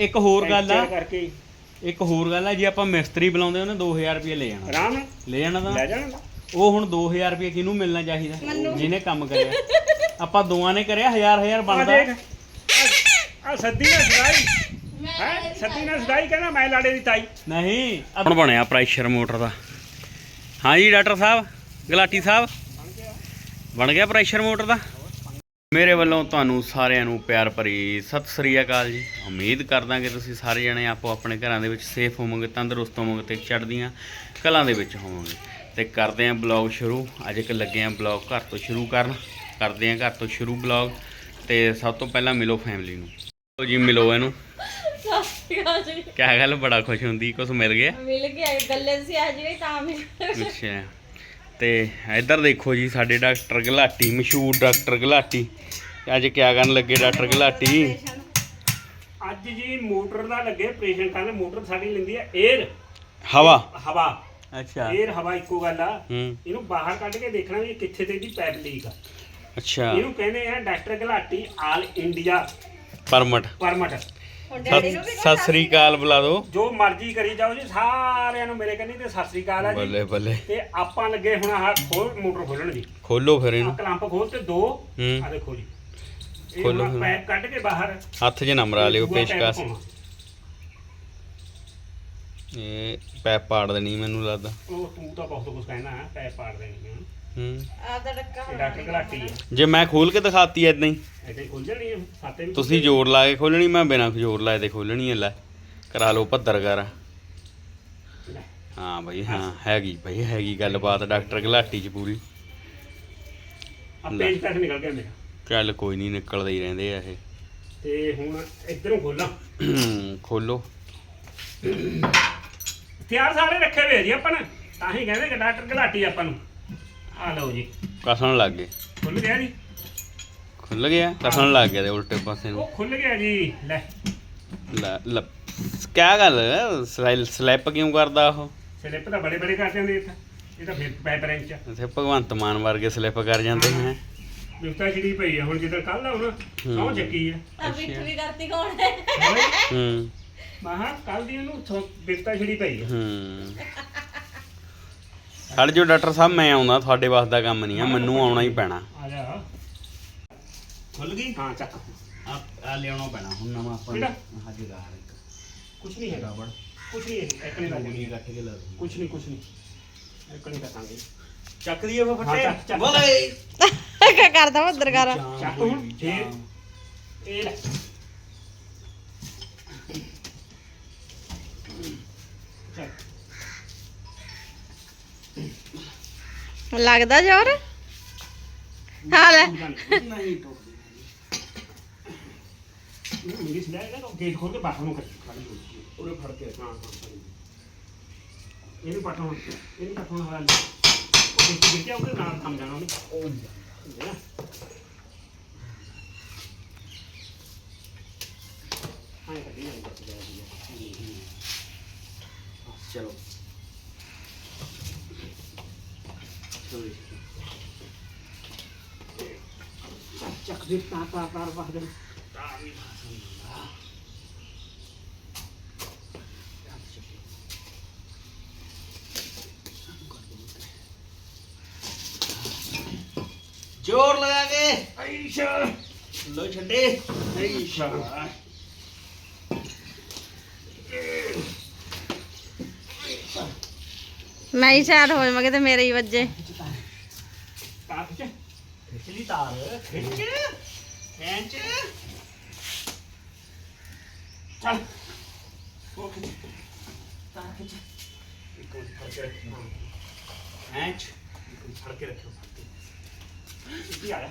ਇੱਕ ਹੋਰ ਗੱਲ ਆ। ਕਰਕੇ। ਇੱਕ ਹੋਰ ਗੱਲ ਆ ਜੇ ਆਪਾਂ ਮਿਸਤਰੀ ਬੁਲਾਉਂਦੇ ਉਹਨੇ 2000 ਰੁਪਏ ਲੈ ਜਾਣਾ। ਆਰਾਮ ਨਾਲ ਲੈ ਜਾਣਾ ਤਾਂ। ਲੈ ਜਾਣਾ ਉਹ ਹੁਣ 2000 ਰੁਪਏ ਕਿਹਨੂੰ ਮਿਲਣਾ ਚਾਹੀਦਾ? ਜਿਹਨੇ ਕੰਮ ਕਰਿਆ। ਆਪਾਂ ਦੋਵਾਂ ਨੇ ਕਰਿਆ ਹਜ਼ਾਰ ਹਜ਼ਾਰ ਆ ਬਣਦਾ। ਦੇਖ। ਆ ਸੱਦੀ ਨਾਲ ਸਦਾਈ। ਹੈ? ਸੱਦੀ ਨਾਲ ਸਦਾਈ ਕਹਿੰਦਾ ਮੈਂ ਲਾੜੇ ਦੀ ਤਾਈ। ਨਹੀਂ ਹੁਣ ਬਣਿਆ ਪ੍ਰੈਸ਼ਰ ਮੋਟਰ ਦਾ। ਹਾਂਜੀ ਡਾਕਟਰ ਸਾਹਿਬ ਗਲਾਟੀ ਸਾਹਿਬ। ਬਣ ਗਿਆ ਪ੍ਰੈਸ਼ਰ ਮੋਟਰ ਦਾ। ਮੇਰੇ ਵੱਲੋਂ ਤੁਹਾਨੂੰ ਸਾਰਿਆਂ ਨੂੰ ਪਿਆਰ ਭਰੀ ਸਤਿ ਸ੍ਰੀ ਅਕਾਲ ਜੀ। ਉਮੀਦ ਕਰਦਾ ਕਿ ਤੁਸੀਂ ਸਾਰੇ ਜਣੇ ਆਪੋ ਆਪਣੇ ਘਰਾਂ ਦੇ ਵਿੱਚ ਸੇਫ ਹੋਵੋਗੇ ਤੰਦਰੁਸਤ ਹੋਵੋਗੇ ਤੇ ਚੜ੍ਹਦੀਆਂ ਕਲਾਂ ਦੇ ਵਿੱਚ ਹੋਵੋਗੇ। ਤੇ ਕਰਦੇ ਆਂ ਬਲੌਗ ਸ਼ੁਰੂ। ਅੱਜ ਇੱਕ ਲੱਗੇ ਆਂ ਬਲੌਗ ਘਰ ਤੋਂ ਸ਼ੁਰੂ ਕਰਨ। ਕਰਦੇ ਆਂ ਘਰ ਤੋਂ ਸ਼ੁਰੂ ਬਲੌਗ ਤੇ ਸਭ ਤੋਂ ਪਹਿਲਾਂ ਮਿਲੋ ਫੈਮਿਲੀ ਨੂੰ। ਲਓ ਜੀ ਮਿਲੋ ਇਹਨੂੰ। ਕਿਆ ਗੱਲ ਬੜਾ ਖੁਸ਼ ਹੁੰਦੀ ਕੁਝ ਮਿਲ ਗਿਆ? ਮਿਲ ਗਿਆ ਗੱਲੇ ਸੀ ਅੱਜ ਵੀ ਤਾਂ ਮਿਲ ਅੱਛਾ। ਤੇ ਇੱਧਰ ਦੇਖੋ ਜੀ ਸਾਡੇ ਡਾਕਟਰ ਗਲਾਟੀ ਮਸ਼ਹੂਰ ਡਾਕਟਰ ਗਲਾਟੀ। ਅੱਜ ਕਿਆ ਕਰਨ ਲੱਗੇ ਡਾਕਟਰ ਗਲਾਟੀ? ਅੱਜ ਜੀ ਮੋਟਰ ਦਾ ਲੱਗੇ ਆਪਰੇਸ਼ਨ ਕਰਨ ਮੋਟਰ ਸਾਡੀ ਲੈਂਦੀ ਹੈ 에ਅਰ ਹਵਾ? ਹਵਾ। ਅੱਛਾ। 에ਅਰ ਹਵਾ ਇੱਕੋ ਗੱਲ ਆ। ਇਹਨੂੰ ਬਾਹਰ ਕੱਢ ਕੇ ਦੇਖਣਾ ਵੀ ਕਿੱਥੇ ਤੇ ਇਹਦੀ ਪਾਈਪ ਲੀਕ ਆ। ਅੱਛਾ। ਇਹਨੂੰ ਕਹਿੰਦੇ ਆ doctor Galati all India permit. Permit. ਨੂੰ ਸਤਿ ਸਤਿ ਸ੍ਰੀ ਅਕਾਲ ਬੁਲਾ ਦਿਓ। ਜੋ ਮਰਜ਼ੀ ਕਰੀ ਜਾਓ ਜੀ ਸਾਰਿਆਂ ਨੂੰ ਮੇਰੇ ਕਹਿੰਦੀ ਤੇ ਸਤਿ ਸ੍ਰੀ ਅਕਾਲ ਆ ਜੀ। ਬੱਲੇ ਬੱਲੇ। ਤੇ ਆਪਾਂ ਲੱਗੇ ਹੁਣ ਆਹ ਖੋਲ ਮੋਟਰ ਖੋਲਣ ਜੀ। ਖੋਲੋ ਫਿਰ ਆਹ ਇਹਨੂੰ ਕਲੰਪ ਖੋਲ ਤੇ ਦੋ। ਹੂੰ। ਆ ਦੇਖੋ ਜੀ। ਇਹ ਖੋਲੋ ਹੁਣ ਫਿਰ। ਪੈਪ ਕੱਢ ਕੇ ਬਾਹਰ। ਹੱਥ 'ਚ ਨਾ ਮਰਾ ਲਿਓ ਦੂਆ ਪੈਪ ਪੇਸ਼ਕਸ਼। ਪਾਉਣਾ। ਇਹ ਪੈਪ ਪਾੜ ਦੇਣੀ ਮੈਨੂੰ ਲੱਗਦਾ। ਉਹ ਤੂੰ ਤਾਂ ਬਹੁਤ ਕੁਝ ਕਹਿਣਾ ਹੈ ਪੈਪ ਪਾੜ ਦੇਣੀ ਆ। ਹੂੰ। ਆ ਦਾ ਡੱਕਾ ਇਹ ਡਾਕਟਰ ਘਲਾਟੀ ਹੈ ਜੇ ਮੈਂ ਖੋਲ ਕੇ ਦਿਖਾਤੀ ਐਦਾਂ ਹੀ। ਐਡੇ ਖੁੱਲ ਜਾਣੀ ਹੈ ਸਾਤੇ ਵੀ ਤੁਸੀਂ ਜ਼ੋਰ ਲਾ ਕੇ ਖੋਲਣੀ ਮੈਂ ਬਿਨਾਂ ਜ਼ੋਰ ਲਾਏ ਤੇ ਖੋਲਣੀ ਹੈ ਲੈ। ਕਰਾ ਲਓ ਭੱਦਰ ਕਰ। ਹਾਂ ਬਈ ਹਾਂ ਹੈਗੀ ਬਈ ਹੈਗੀ ਗੱਲਬਾਤ ਡਾਕਟਰ ਗਲਾਟੀ ਚ ਪੂਰੀ। ਆ ਪੇਜ ਪੈਸੇ ਨਿਕਲ ਗਿਆ ਮੇਰਾ। ਚੱਲ ਕੋਈ ਨਹੀਂ ਨਿਕਲਦੇ ਹੀ ਰਹਿੰਦੇ ਆ ਇਹ। ਤੇ ਹੁਣ ਇਧਰੋਂ ਖੋਲਾਂ। ਖੋਲੋ। ਹਥਿਆਰ ਸਾਰੇ ਰੱਖੇ ਹੋਏ ਜੀ ਆਪਾਂ ਨੇ। ਤਾਂ ਹੀ ਕਹਿੰਦੇ ਕਿ ਡਾਕਟਰ ਘਲਾਟੀ ਆਪਾਂ ਨੂੰ। ਆ ਲਓ ਜੀ। ਕਸਣ ਲੱਗ ਗਏ। ਖੁੱਲ ਗਿਆ ਜੀ? ਖੁੱਲ ਗਿਆ? ਕਸਣ ਲੱਗ ਗਿਆ ਤੇ ਉਲਟੇ ਪਾਸੇ ਨੂੰ। ਉਹ ਖੁੱਲ ਗਿਆ ਜੀ। ਲੈ। ਲੈ ਲੈ। ਕਿਆ ਗੱਲ? ਸਲੈ- ਸਲੈਪ ਕਿਉਂ ਕਰਦਾ ਉਹ? ਸਲਿੱਪ ਤਾਂ ਬੜੇ ਬੜੇ ਕਰ ਜਾਂਦੇ ਇੱਥੇ। ਇਹ ਤਾਂ ਫਿਰ ਪੈਪ ਰੈਂਚ ਇੱਥੇ ਭਗਵੰਤ ਮਾਨ ਵਰਗੇ ਸਲਿੱਪ ਕਰ ਜਾਂਦੇ ਹੈ। ਬਿਫਤਾ ਛਿੜੀ ਪਈ ਆ ਹੁਣ ਜਿੱਦਾਂ ਕੱਲ ਆ ਹੁਣ ਸੌ ਚੱਕੀ ਆ? ਆ ਬਿੱਠ ਵੀ ਕਰਤੀ ਕੌਣ ਹੈ? ਹੂੰ? ਮਹਾ ਕੱਲ ਦੀ ਉਹਨੂੰ ਥੋ- ਛਿੜੀ ਪਈ ਆ। ਹੂੰ। ਹੜ ਜੋ ਡਾਕਟਰ ਸਾਹਿਬ ਮੈਂ ਆਉਂਦਾ ਤੁਹਾਡੇ ਵਾਸਤੇ ਦਾ ਕੰਮ ਨਹੀਂ ਆ ਮੈਨੂੰ ਆਉਣਾ ਹੀ ਪੈਣਾ। ਆ ਜਾ। ਖੁੱਲ ਗਈ? ਹਾਂ ਚੱਕ। ਆ ਆ ਲਿਆਉਣਾ ਪੈਣਾ ਹੁਣ ਨਵਾਂ ਆਪਾਂ ਕਿਹੜਾ? ਹਜੇਦਾਰ ਇੱਕ। ਕੁਛ ਨਹੀਂ ਹੈਗਾ। ਬੜ ਕੁਛ ਨਹੀਂ ਹੈ ਇੱਕ ਨਹੀਂ ਲੱਗਣੀ ਕੱਟ ਕੇ ਲਾ ਕੁਛ ਨਹੀਂ ਕੁਛ ਨਹੀਂ। ਇੱਕ ਨਹੀਂ ਕਰਾਂਗੇ ਚੱਕ ਦਈਏ ਫੇ ਹਾਂ, ਚੱਕ, ਚੱਕ। ਬੋਲੇ। ਕੀ ਕਰਦਾ ਮੱਦਰ ਕਰ। ਚੱਕ ਹੁਣ। ਫੇਰ। ਇਹ ਲੈ ਚੱਕ ਲੱਗਦਾ ਜ਼ੋਰ? ਹਾਂ। ਲੈ ਨਹੀਂ ਟੁੱਟਦੀ ਇੰਗਲਿਸ਼ ਲੈ ਲੈ ਗੇਟ ਖੋਲ ਕੇ ਬਾਹਰ ਨੂੰ ਕਰ। ਖਾਲੀ ਹੋ ਉਰੇ ਫੜ ਕੇ ਹਾਂ ਹਾਂ ਸਹੀ। ਇਹਨੂੰ ਪਟਾਉਣ ਇਹਨੂੰ ਪਟਾਉਣ ਵਾਲਾ ਲੈ ਉਹ ਦੇਖੀ ਦੇਖਿਆ ਉਹਦੇ ਨਾਲ ਥੰਮ ਜਾਣਾ ਉਹਨੇ। ਉਹ ਸਮਝਿਆ ਨਾ? ਹਾਂ ਇਹ ਕੱਢੀ ਜਾਂਦੀ ਬਸ ਜਾ ਰਹੀ। ਹੈ ਚਲੋ। ਚਲੋ ਚੱਕ ਦੇ ਤਾ ਤਾ ਤਾਰ ਬਾਹਰ ਦੇ ਜ਼ੋਰ ਲਗਾ ਕੇ ਆਇਸ਼ਾ ਲੋ ਛੱਡੇ ਆਇਸ਼ਾ ਮੈਂ ਹੀ ਸ਼ਾਇਦ ਹੋ ਜਾਵਾਂਗੇ ਤੇ ਮੇਰੇ ਹੀ ਵੱਜੇ ਤਾਰ ਖਿੱਚ ਖਿੱਚ ਲਈ ਤਾਰ ਖਿੱਚ ਖਿੱਚ। ਚੱਲ। ਖਿੱਚ। ਤਾਰ ਖਿੱਚ। ਇੱਕ ਮਿੰਟ ਫੜ ਕੇ ਰੱਖੀ ਐਂਚ ਇੱਕ ਮਿੰਟ ਫੜ ਕੇ ਰੱਖਿਓ। ਫੜ ਕੇ ਇੱਥੇ ਆ ਜਾ।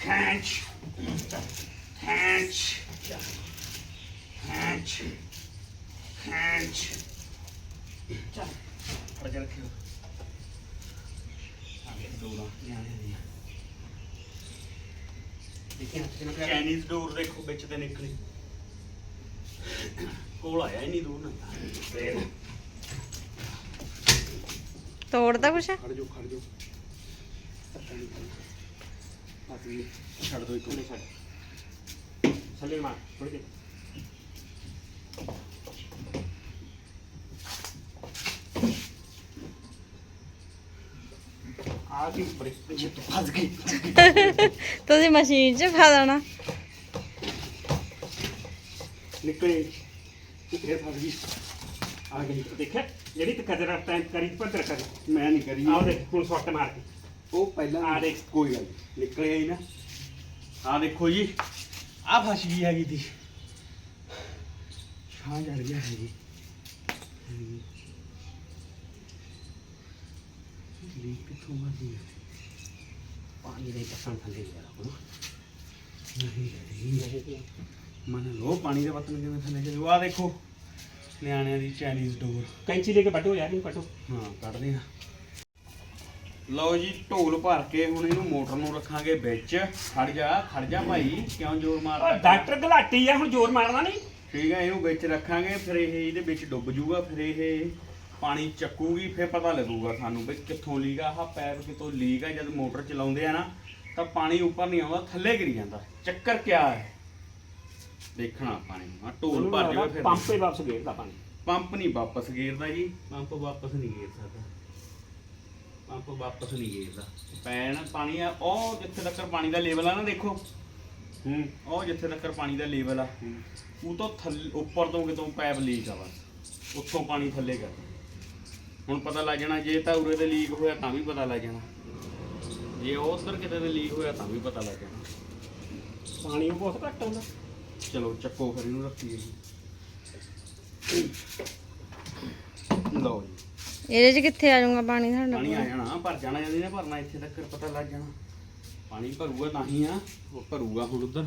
Catch. Catch. Catch. Catch. ਚੱਲ ਫੜ ਕੇ ਰੱਖਿਓ ਆ ਗਿਆ ਦੋ ਦਾ ਨਿਆਣੇ ਦੀ ਦੇਖਿਆ ਹੱਥ ਨਾਲ ਚਾਈਨੀਜ਼ ਡੋਰ ਦੇਖੋ ਵਿੱਚ ਤੇ ਨਿਕਲੀ। ਕੋਲ ਆਇਆ ਹੀ ਨਹੀਂ ਦੂਰ ਨਾ। ਤੋੜਦਾ ਕੁਛ? ਖੜ ਜਾਓ ਖੜ ਜਾਓ। ਇਹ ਛੱਡ ਦੋ ਇੱਕ ਮਿੰਟ। ਛੱਡ। ਥੱਲੇ ਮਾਰ ਥੋੜੀ ਦੇ ਆ ਕੀ ਬੜੇ ਪਿੱਛੇ ਤੋਂ ਫਸ ਗਈ ਤੁਸੀਂ ਮਸ਼ੀਨ 'ਚ ਪਾ ਦੇਣਾ ਨਿਕਲੇ ਇਹ ਫੇਰ ਫਸ ਗਈ ਆ ਗਈ ਦੇਖਿਆ ਜਿਹੜੀ ਤੇ ਕਦਰ ਟਾਈਮ ਕਰੀ ਪੱਧਰ ਕਰੀ ਮੈਂ ਨਹੀਂ ਕਰੀ ਆਹ ਦੇਖ ਹੁਣ ਸੱਟ ਮਾਰ ਕੇ ਉਹ ਪਹਿਲਾਂ ਆ ਦੇਖ। ਕੋਈ ਗੱਲ ਨੀ, ਨਿਕਲਿਆ ਹੀ ਨਾ ਆ ਦੇਖੋ ਜੀ ਆ ਫਸ ਗਈ ਹੈਗੀ ਦੀ ਛਾਂ ਜੜ ਗਿਆ ਹੈ ਜੀ ਲੀ ਕਿਥੋਂ ਮਾਰੀ ਪਾਣੀ ਦੇ ਪਸੰਦ ਥੱਲੇ ਜਾ ਰਹਾ ਨਹੀਂ ਨਹੀਂ ਮਨ ਲੋ ਪਾਣੀ ਦੇ ਬਤਨ ਕਿਵੇਂ ਥੱਲੇ ਚਲੂ ਆ ਦੇਖੋ ਨਿਆਣਿਆਂ ਦੀ ਚਾਈਨੀਜ਼ ਡੋਰ ਕੈਂਚੀ ਲੈ ਕੇ ਵੱਢੋ ਯਾਰ ਇਹਨੂੰ ਕੱਟੋ ਹਾਂ ਕੱਢਦੇ ਆ ਲਓ ਜੀ ਢੋਲ ਭਰ ਕੇ ਹੁਣ ਇਹਨੂੰ ਮੋਟਰ ਨੂੰ ਰੱਖਾਂਗੇ ਵਿੱਚ। ਖੜ ਜਾ ਖੜ ਜਾ ਭਾਈ ਕਿਉਂ ਜ਼ੋਰ ਮਾਰਦਾ? ਡਾਕਟਰ ਗਲਾਟੀ ਆ ਹੁਣ ਜ਼ੋਰ ਮਾਰਨਾ ਨਹੀਂ। ਠੀਕ ਹੈ ਇਹਨੂੰ ਵਿੱਚ ਰੱਖਾਂਗੇ ਫਿਰ ਇਹ ਇਹਦੇ ਵਿੱਚ ਡੁੱਬ ਜੂਗਾ ਫਿਰ ਇਹ ਪਾਣੀ ਚੱਕੂਗੀ ਫਿਰ ਪਤਾ ਲੱਗੂਗਾ ਸਾਨੂੰ ਵੀ ਕਿੱਥੋਂ ਲੀਕ ਆ। ਆਹ ਪੈਪ ਕਿਤੋਂ ਲੀਕ ਆ ਜਦ ਮੋਟਰ ਚਲਾਉਂਦੇ ਆ ਨਾ ਤਾਂ ਪਾਣੀ ਉੱਪਰ ਨਹੀਂ ਆਉਂਦਾ ਥੱਲੇ ਗਿਰੀ ਜਾਂਦਾ। ਚੱਕਰ ਕਿਆ ਹੈ? ਦੇਖਣਾ ਪਾਣੀ ਆ ਢੋਲ ਭਰ ਜਾਵੇ ਫਿਰ ਪੰਪੇ ਵਾਪਸ ਗੇੜਦਾ ਪਾਣੀ। ਪੰਪ ਨਹੀਂ ਵਾਪਸ ਗੇਰਦਾ ਜੀ। ਪੰਪ ਵਾਪਸ ਨਹੀਂ ਗੇਰ ਸਕਦਾ। ਪੰਪ ਵਾਪਸ ਨਹੀਂ ਗੇਰਦਾ। ਪੈਣ ਪਾਣੀ ਆ ਉਹ ਜਿੱਥੇ ਤੱਕ ਪਾਣੀ ਦਾ ਲੈਵਲ ਆ ਨਾ ਦੇਖੋ। ਹੂੰ। ਉਹ ਜਿੱਥੇ ਤੱਕ ਪਾਣੀ ਦਾ ਲੈਵਲ ਆ। ਉਹ ਤੋਂ ਥੱਲੇ ਉੱਪਰ ਤੋਂ ਕਿਤੋਂ ਪਾਈਪ ਲੀਕ ਆ ਬਸ। ਉੱਥੋਂ ਪਾਣੀ ਥੱਲੇ ਕਰ। ਹੁਣ ਪਤਾ ਲੱਗ ਜਾਣਾ ਜੇ ਤਾਂ ਉਰੇ ਤੇ ਲੀਕ ਹੋਇਆ ਤਾਂ ਵੀ ਪਤਾ ਲੱਗ ਜਾਣਾ। ਜੇ ਉਧਰ ਕਿਤੇ ਤੇ ਲੀਕ ਹੋਇਆ ਤਾਂ ਵੀ ਪਤਾ ਲੱਗ ਜਾਣਾ। ਪਾਣੀ ਉਹ ਬਹੁਤ ਘੱਟ ਆਉਂਦਾ। ਚਲੋ ਚੱਕੋ ਫਿਰ ਇਹਨੂੰ ਰੱਖੀਏ ਜੀ। ਲਓ ਜੀ। ਇਹਦੇ 'ਚ ਕਿੱਥੇ ਆ ਜਾਊਗਾ ਪਾਣੀ ਪਾਣੀ ਸਾਡਾ ਆ ਜਾਣਾ ਭਰ ਜਾਣਾ ਜਦੀ ਨੇ ਭਰਨਾ ਇੱਥੇ ਤੱਕ ਪਤਾ ਲੱਗ ਜਾਣਾ। ਪਾਣੀ ਭਰੂਗਾ ਤਾਂ ਹੀ ਆ ਉਹ ਭਰੂਗਾ ਹੁਣ ਉਧਰ।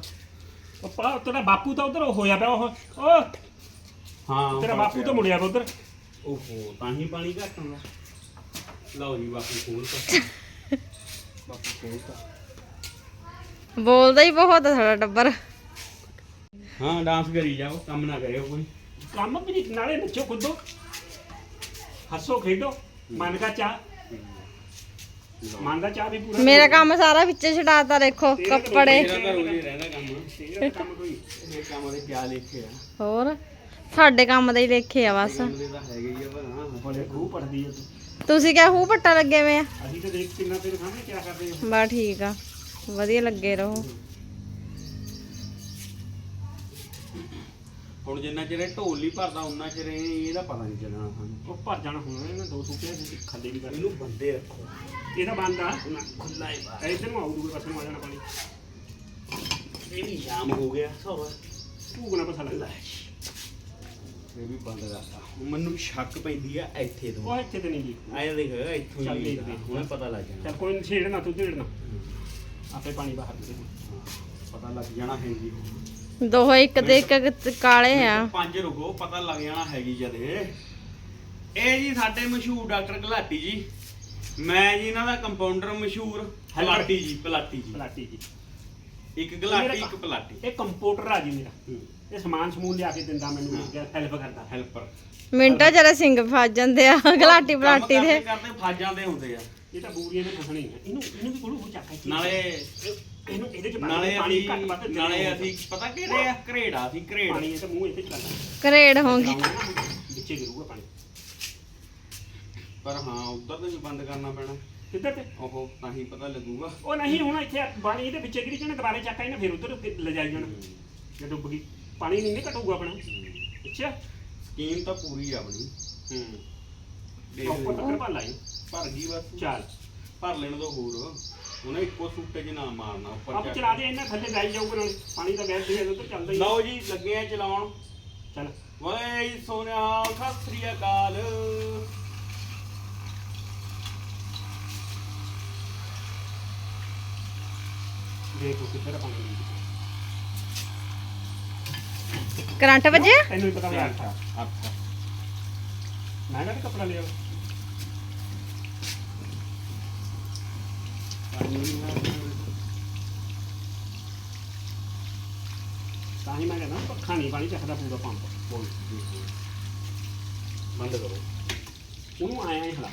ਉਹ ਪਾ ਤੇਰਾ ਬਾਪੂ ਤਾਂ ਉਧਰ ਹੋਇਆ ਪਿਆ ਉਹ ਉਹ। ਹਾਂ ਤੇਰਾ ਬਾਪੂ। ਤਾਂ ਮੁੜਿਆ ਪਿਆ ਉਧਰ। ਓਹੋ ਤਾਂ ਹੀ ਪਾਣੀ ਘੱਟ ਆਉਂਦਾ ਲਓ ਜੀ ਬਾਪੂ ਖੋਲ ਤਾ। ਬਾਪੂ ਖੋਲ ਤਾ। ਬੋਲਦਾ ਹੀ ਬਹੁਤ ਆ ਸਾਡਾ ਟੱਬਰ। ਹਾਂ ਡਾਂਸ ਕਰੀ ਜਾਓ ਕੰਮ ਨਾ ਕਰਿਓ ਕੋਈ ਕੰਮ ਵੀ ਨਹੀਂ ਨਾਲੇ ਨੱਚੋ ਕੁੱਦੋ ਹੱਸੋ ਖੇਡੋ ਮਨ ਦਾ ਚਾਹ ਮਨ ਦਾ ਚਾਹ ਵੀ ਪੂਰਾ ਮੇਰਾ ਕੰਮ ਸਾਰਾ ਵਿੱਚ ਛਡਾਤਾ ਦੇਖੋ ਕੱਪੜੇ ਤੇਰਾ ਤਾਂ ਰੋਜ਼ ਹੀ ਰਹਿੰਦਾ ਕੰਮ ਤੇਰਾ ਤਾਂ ਕੰਮ ਕੋਈ ਇਹ ਕੰਮ ਦੇ ਕਿਆ ਲਿਖੇ ਆ ਹੋਰ ਸਾਡੇ ਕੰਮ ਦੇ ਹੀ ਲੇਖੇ ਆ ਬਸ ਕੰਮ ਦੇ ਤਾਂ ਹੈਗੇ ਹੀ ਆ ਪਰ ਹਾਂ ਬੜੇ ਖੂਹ ਪੜਦੀ ਹੈ ਤੂੰ ਤੁਸੀਂ ਕਿਆ ਹੂ ਪੱਟਾ ਲੱਗੇ ਵੇ ਆ ਅਸੀਂ ਤਾਂ ਦੇਖ ਕਿੰਨਾ ਤੇਰੇ ਸਾਹਮਣੇ ਕੀ ਕਰਦੇ ਹੋ ਬਾ ਠੀਕ ਆ ਵਧੀਆ ਲੱਗੇ ਰਹੋ ਹੁਣ ਜਿੰਨਾ ਚਿਰ ਇਹ ਢੋਲ ਨਹੀਂ ਭਰਦਾ ਉਨਾ ਚਿਰ ਇਹ- ਇਹਦਾ ਪਤਾ ਨਹੀਂ ਚੱਲਣਾ ਸਾਨੂੰ। ਉਹ ਭਰ ਜਾਣਾ ਹੁਣ ਇਹਨਾਂ ਦੋ ਦੇ ਖਾਲੀ ਵੀ ਕਰ ਇਹਨੂੰ ਬੰਦੇ ਰੱਖੋ। ਇਹਦਾ ਬੰਦ ਆ। ਖੁੱਲਾ ਹੀ ਬਾਹਰ। ਇੱਧਰ ਨੂੰ ਆਉ ਦੂਏ ਪਾਸੇ ਨੂੰ ਆ ਜਾਣਾ ਪਾਣੀ। ਇਹ ਵੀ ਜਾਮ ਹੋ ਗਿਆ ਭੂਕ ਨਾ ਪਸਾ ਲੱਗਦਾ ਇਹ ਵੀ ਬੰਦ ਕਰਤਾ। ਮੈਨੂੰ ਸ਼ੱਕ ਪੈਂਦੀ ਆ ਇੱਥੇ ਤੋਂ। ਉਹ ਇੱਥੇ ਤੇ ਨਹੀਂ ਜੀ। ਆਇਆ ਦੇਖ ਇੱਥੋਂ ਚੱਲ ਹੀ ਦੇਖਦੇ ਹਾਂ। ਹੁਣ ਪਤਾ ਲੱਗ ਜਾਣਾ। ਚੱਲ ਕੋਈ ਨਹੀਂ ਛੇੜਨਾ ਤੂੰ ਛੇੜਨਾ ਆਪੇ ਪਾਣੀ ਬਾਹਰ ਦੇ। ਪਤਾ ਲੱਗ ਜਾਣਾ ਹੈ ਜੀ ਦੋਹੇ ਇੱਕ ਤੇ ਇੱਕ ਕਾਲੇ ਆ। ਪੰਜ ਰੁਕੋ ਪਤਾ ਲੱਗ ਜਾਣਾ ਹੈਗੀ ਜਦੇ। ਇਹ ਜੀ ਸਾਡੇ ਮਸ਼ਹੂਰ ਡਾਕਟਰ ਘਲਾਟੀ ਜੀ। ਮੈਂ ਜੀ ਇਹਨਾਂ ਦਾ ਕੰਪਾਊਂਡਰ ਮਸ਼ਹੂਰ ਪਲਾਟੀ ਜੀ ਪਲਾਟੀ ਜੀ। ਪਲਾਟੀ ਜੀ। ਇੱਕ ਘਲਾਟੀ ਇੱਕ ਪਲਾਟੀ ਇਹ ਕੰਪਿਊਟਰ ਆ ਜੀ ਮੇਰਾ। ਇਹ ਸਮਾਨ ਸਮੂਨ ਲਿਆ ਕੇ ਦਿੰਦਾ ਮੈਨੂੰ ਹੈਲਪ ਕਰਦਾ। ਹੈਲਪਰ ਮਿੰਟਾਂ ਜਰਾ ਸਿੰਘ ਫਸ ਜਾਂਦੇ ਆ ਗਲਾਟੀ ਪਲਾਟੀ ਦੇ। ਕਰਦੇ ਫਸ ਜਾਂਦੇ ਹੁੰਦੇ ਆ। ਇਹ ਤਾਂ ਬੂਰੀਆਂ ਨੇ ਫਸਣੀ ਹੈ ਇਹਨੂੰ ਇਹਨੂੰ ਵੀ ਕੋਲੋਂ ਚੱਕ ਕੇ ਨਾਲੇ ਇਹਨੂੰ ਇਹਦੇ ਚ ਪਾ ਨਾਲੇ ਪਾਣੀ ਅਸੀਂ ਘੱਟ ਵੱਧ ਦੇ ਨਾਲੇ। ਅਸੀਂ ਪਤਾ ਕਿਹੜੇ ਆ? ਘਰੇੜਾ ਸੀ ਘਰੇੜ। ਪਾਣੀ ਇਹ ਤਾਂ ਮੂੰਹ ਇੱਥੇ ਚੱਲਦਾ ਕਰੇੜ ਹੋਂਗੇ ਲਾਉਂਗਾ ਨਾ ਵਿੱਚੇ ਗਿਰੂਗਾ ਪਾਣੀ। ਪਰ ਹਾਂ ਉਧਰ ਤੇ ਵੀ ਬੰਦ ਕਰਨਾ ਪੈਣਾ। ਕਿੱਧਰ ਤੇ? ਉਹ ਤਾਂ ਹੀ ਪਤਾ ਲੱਗੂਗਾ। ਉਹ ਨਹੀਂ ਹੁਣ ਇੱਥੇ ਪਾਣੀ ਇਹਦੇ ਵਿੱਚੇ ਗਿਰੀ ਜਾਣਾ ਦੁਬਾਰੇ ਚੱਕ ਆਈ ਨਾ ਫਿਰ ਉਧਰ ਲਿਜਾਈ ਜਾਣਾ। ਜੇ ਡੁੱਬ ਗਈ। ਪਾਣੀ ਨਹੀਂ ਨਾ ਘਟੂਗਾ ਆਪਣਾ। ਅੱਛਾ। ਸਕੀਮ ਤਾਂ ਪੂਰੀ ਆ ਆਪਣੀ। ਹੂੰ। ਦੇਖ ਉੱਪਰ ਲਈ। ਤੱਕ ਭਰ ਲਾਈ। ਭਰ ਗਈ ਬਸ ਚੱਲ ਭਰ ਲੈਣ ਦੋ ਹੋਰ। ਉਹਨੇ ਇੱਕੋ ਸੂਟੇ 'ਚ ਨਾ ਮਾਰਨਾ ਉੱਪਰ ਆਪ ਚੱਕ ਚਲਾ ਦੇ ਇਹਨਾਂ ਥੱਲੇ ਜਾਈ ਜਾਊਗਾ ਨਾਲ ਪਾਣੀ ਤਾਂ ਗੈਸ ਦੀ ਉਧਰ ਚੱਲਦਾ ਹੀ ਲਓ ਜੀ ਲੱਗੇ ਆ ਚਲਾਉਣ। ਚੱਲ। ਵੇ ਸੋਨਿਆ ਸਤਿ ਸ੍ਰੀ ਅਕਾਲ। ਦੇਖੋ ਕਿੱਧਰ ਆ ਪਾਣੀ ਕਰੰਟ ਵੱਜਿਆ? ਤੈਨੂੰ ਹੀ ਪਤਾ ਅੱਛਾ ਅੱਛਾ। ਮਹਿੰਗਾ ਤੇ ਕੱਪੜਾ ਲਿਆ ਤਾਂ ਹੀ ਮੈਂ ਕਹਿੰਦਾ ਪੱਖਾ ਨਹੀਂ, ਪਾਣੀ ਚੱਕਦਾ ਪੂਰਾ ਪੰਪ। ਬੋਲ। ਬੰਦ ਕਰੋ। ਉਹਨੂੰ ਆਇਆ ਹੀ ਹਲਾ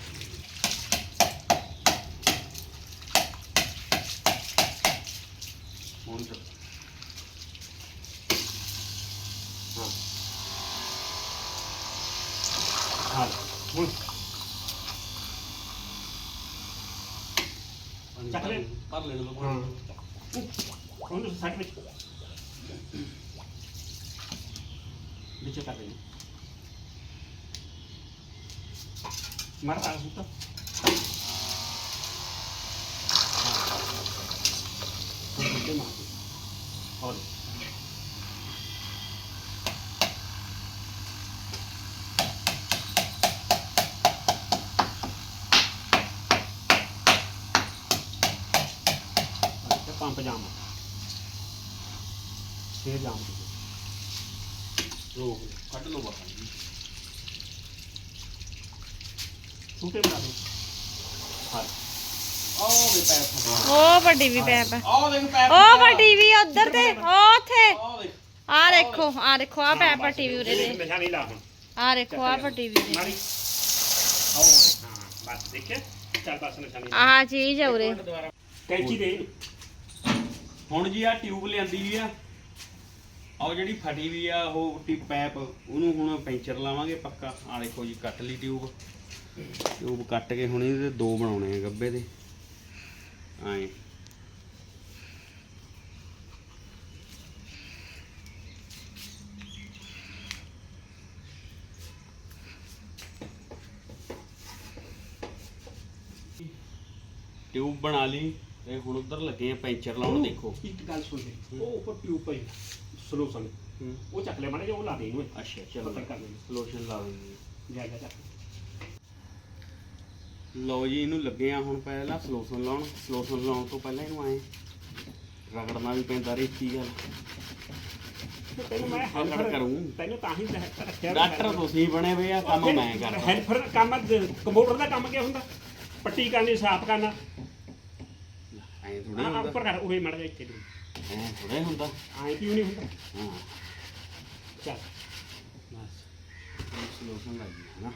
ਹੁਣ ਚੱਲ Mahal. Parle dulu. Hmm. Uh, Untuk sakit. Dicetak ini. Marah. ਫੇਰ ਜਾਮ ਰੋਕ ਲਓ, ਕੱਢ ਲਓ ਬਾਹਰ ਛੂਟੇ ਬਣਾ ਦੋ ਹਾਂ ਆਹ ਦੇ ਪੈਪ ਫਟਿਆ ਉਹ ਵੱਡੀ ਵੀ ਪੈਪ ਹੈ ਆਹ ਦੇਖ ਪੈਪ ਉਹ ਵੱਡੀ ਵੀ ਉਧਰ ਤੇ ਉਹ ਉੱਥੇ ਆਹ ਦੇਖ ਆ ਦੇਖੋ ਆ ਦੇਖੋ ਆ ਪੈਪ ਵੱਡੀ ਵੀ ਉਰੇ ਦੇ ਨਸ਼ਾ ਨਹੀਂ ਲਾ ਹੁਣ ਆ ਦੇਖੋ ਆ ਵੱਡੀ ਵੀ ਦੇ ਮਾਰੀ ਆਓ ਹਾਂ ਬਸ ਦੇਖਿਆ ਚੱਲ ਬਸ ਨਸ਼ਾ ਨਹੀਂ ਆਹ ਚੀਜ਼ ਹੈ ਉਰੇ ਦੁਬਾਰਾ ਕੈਂਚੀ ਦੇ ਹੁਣ ਜੀ ਆ ਟਿਊਬ ਲਿਆਂਦੀ ਵੀ ਆ ਆਹ ਜਿਹੜੀ ਫਟੀ ਵੀ ਆ, ਉਹ ਟੀ ਪੈਪ ਉਹਨੂੰ ਹੁਣ ਪੈਂਚਰ ਲਾਵਾਂਗੇ ਪੱਕਾ। ਆ ਦੇਖੋ ਜੀ, ਕੱਟ ਲਈ ਟਿਊਬ ਟਿਊਬ ਕੱਟ ਕੇ ਹੁਣ ਇਹਦੇ ਦੋ ਬਣਾਉਣੇ ਆ ਗੱਬੇ ਦੇ। ਐਂ ਟਿਊਬ ਬਣਾ ਲਈ ਤੇ ਹੁਣ ਉਧਰ ਲੱਗੇ ਆ ਪੈਂਚਰ ਲਾਉਣ, ਦੇਖੋ। ਇੱਕ ਗੱਲ ਸੁਣ ਲੈ, ਉਹ ਉੱਪਰ ਟਿਊਬ ਪਈ। ਸੋਲੂਸ਼ਨ ਹੂੰ। ਉਹ ਚੱਕ ਲੈ ਮਾੜੇ ਜਿਹਾ ਉਹ ਲਾ ਦੇ ਇਹਨੂੰ ਅੱਛਾ ਚਲੋ ਪੱਕਾ ਕਰ ਲੈਂਦੇ ਲੋਸ਼ਨ ਲਾ ਦਿੰਦੇ ਜਾ ਜਾ ਚੱਕ ਲਓ ਜੀ ਇਹਨੂੰ ਲੱਗੇ ਆ ਹੁਣ ਪਹਿਲਾਂ ਸਲੋਸ਼ਨ ਲਾਉਣ ਸਲੋਸ਼ਨ ਲਾਉਣ ਤੋਂ ਪਹਿਲਾਂ ਇਹਨੂੰ ਐ ਰਗੜਨਾ ਵੀ ਪੈਂਦਾ ਰੇਤੀ ਗੱਲ ਤੈਨੂੰ ਮੈਂ ਹੈਲਪਰ ਕਰੂੰ ਤੈਨੂੰ ਤਾਂ ਹੀ ਰੱਖਿਆ ਡਾਕਟਰ ਤੁਸੀਂ ਬਣੇ ਹੋਏ ਆ ਕੰਮ ਮੈਂ ਕਰਦਾ ਹੈਲਪਰ ਕੰਮ ਕੰਪਿਊਟਰ ਦਾ ਕੰਮ ਕੀ ਹੁੰਦਾ ਪੱਟੀ ਕਰਨੀ ਸਾਫ਼ ਕਰਨਾ ਐ ਥੋੜੇ ਆ ਹੁੰਦਾ ਉੱਪਰ ਕਰ ਉਹ ਮੜ ਜਾ ਇੱਥੇ ਐ ਥੋੜੇ ਹੁੰਦਾ ਆਏ ਕਿਉਂ ਨਹੀਂ ਹੁੰਦਾ ਹਾਂ ਚੱਲ ਬਸ ਸਲੋਸ਼ਨ ਲੱਗ ਗਿਆ ਨਾ